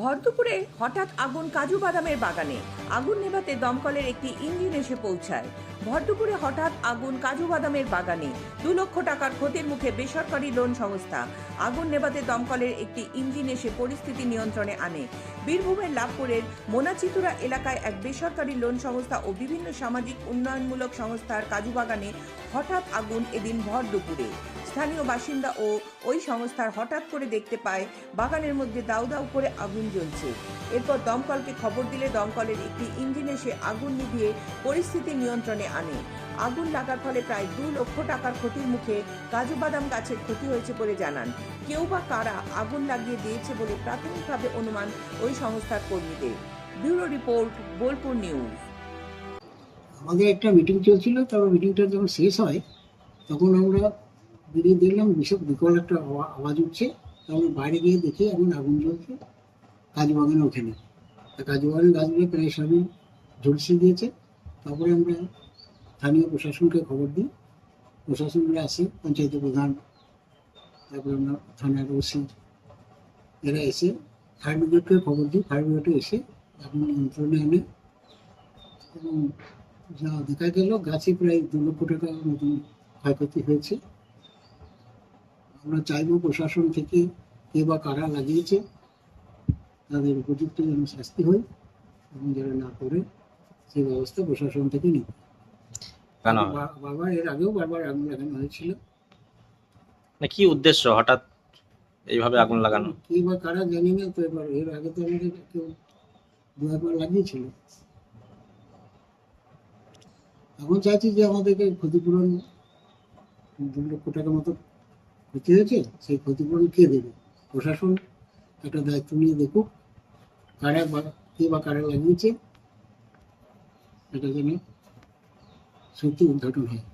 ভরদুপুরে হঠাৎ আগুন কাজু বাদামের বাগানে। আগুন নেভাতে দমকলের একটি ইঞ্জিন এসে পৌঁছায়। ভরদুপুরে হঠাৎ আগুন কাজু বাদামের বাগানে। দু লক্ষ টাকার ক্ষতির মুখে বেসরকারি লোন সংস্থা। আগুন নেভাতে দমকলের একটি ইঞ্জিন এসে পরিস্থিতি নিয়ন্ত্রণে আনে। বীরভূমের লাভপুরের মোনাচিতুরা এলাকায় এক বেসরকারি লোন সংস্থা ও বিভিন্ন সামাজিক উন্নয়নমূলক সংস্থার কাজু বাগানে হঠাৎ আগুন এদিন ভর দুপুরে। স্থানীয় বাসিন্দা ও ওই সংস্থার হঠাৎ করে দেখতে পায়, বাগানের মধ্যে দাউ দাউ করে আগুন জ্বলছে। এরপর দমকলকে খবর দিলে দমকলের একটি ইঞ্জিন এসে আগুন নিভিয়ে পরিস্থিতি নিয়ন্ত্রণে আনে। আগুন লাগার ফলে প্রায় দু লক্ষ টাকার ক্ষতির মুখে কাজু বাদাম গাছের ক্ষতি হয়েছে বলে জানান। কেউ বা কারা আগুন লাগিয়ে দিয়েছে বলে প্রাথমিকভাবে অনুমান ওই সংস্থার কর্মীদের। Bureau report, Bolpur news. আমাদের একটা মিটিং চলছিল তারপর মিটিংটা যখন শেষ হয়, তখন আমরা বেরিয়ে দেখলাম বিশাল বিকল একটা আওয়া- আওয়াজ উঠছে। তখন বাইরে গিয়ে দেখি এখন আগুন জ্বলছে কাজু বাগানে ওখানে। কাজু বাগানের গাছগুলো প্রায় সবই ঝলসে দিয়েছে। তারপরে আমরা স্থানীয় প্রশাসনকে খবর দিই। প্রশাসনরা আসে, পঞ্চায়েত প্রধান, তারপরে আমরা থানার ওসি, এরা এসে ফায়ার ব্রিগেডকে খবর দিই। ফায়ার ব্রিগেডে এসে আগুন নিয়ন্ত্রণে আনে। এবং যা দেখা গেল, গাছে প্রায় দু লক্ষ টাকার মতন ক্ষয়ক্ষতি হয়েছে। আমরা চাইব প্রশাসন থেকে কে বা কারা লাগিয়েছে তাদের উপযুক্ত যেন শাস্তি হয় এবং যারা না করে সেই ব্যবস্থা প্রশাসন থেকে নিই বাবা এর আগেও বারবার আগুন লাগানো হয়েছিল। মানে কি উদ্দেশ্য হঠাৎ এইভাবে আগুন লাগানো? কে বা কারা জানি না তো এবার এর আগে তো আমাদের কেউ দু একবার লাগিয়েছিল। এখন চাইছি যে আমাদেরকে ক্ষতিপূরণ দু লক্ষ টাকা মতো ক্ষতি হয়েছে সেই ক্ষতিপূরণ কে দেবে? প্রশাসন একটা দায়িত্ব নিয়ে দেখুক কারা বা কে বা কারা লাগিয়েছে। এটা যেন সত্যি উদ্ঘাটন হয়।